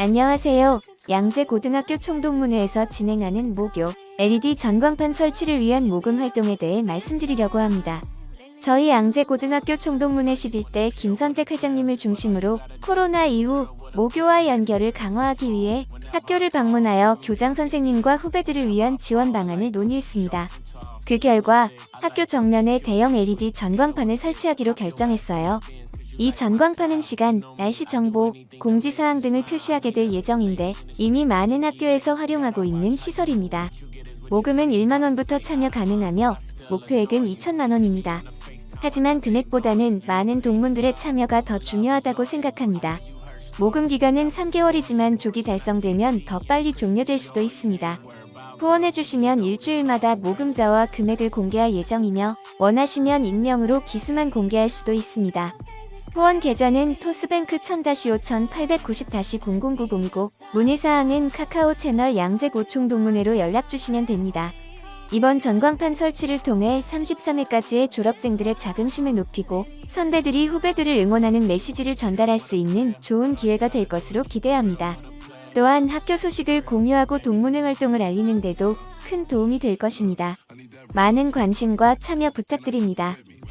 안녕하세요. 양재고등학교 총동문회에서 진행하는 모교 LED 전광판 설치를 위한 모금 활동에 대해 말씀드리려고 합니다. 저희 양재고등학교 총동문회 11대 김선택 회장님을 중심으로 코로나 이후 모교와 연결을 강화하기 위해 학교를 방문하여 교장 선생님과 후배들을 위한 지원 방안을 논의했습니다. 그 결과 학교 정면에 대형 LED 전광판을 설치하기로 결정했어요. 이 전광판은 시간, 날씨 정보, 공지사항 등을 표시하게 될 예정인데 이미 많은 학교에서 활용하고 있는 시설입니다. 모금은 1만원부터 참여 가능하며 목표액은 2천만원입니다. 하지만 금액보다는 많은 동문들의 참여가 더 중요하다고 생각합니다. 모금 기간은 3개월이지만 조기 달성되면 더 빨리 종료될 수도 있습니다. 후원해주시면 일주일마다 모금자와 금액을 공개할 예정이며 원하시면 익명으로 기수만 공개할 수도 있습니다. 후원 계좌는 토스뱅크 1000-5890-0090이고 문의사항은 카카오 채널 양재고총동문회로 연락주시면 됩니다. 이번 전광판 설치를 통해 33회까지의 졸업생들의 자긍심을 높이고 선배들이 후배들을 응원하는 메시지를 전달할 수 있는 좋은 기회가 될 것으로 기대합니다. 또한 학교 소식을 공유하고 동문회 활동을 알리는 데도 큰 도움이 될 것입니다. 많은 관심과 참여 부탁드립니다.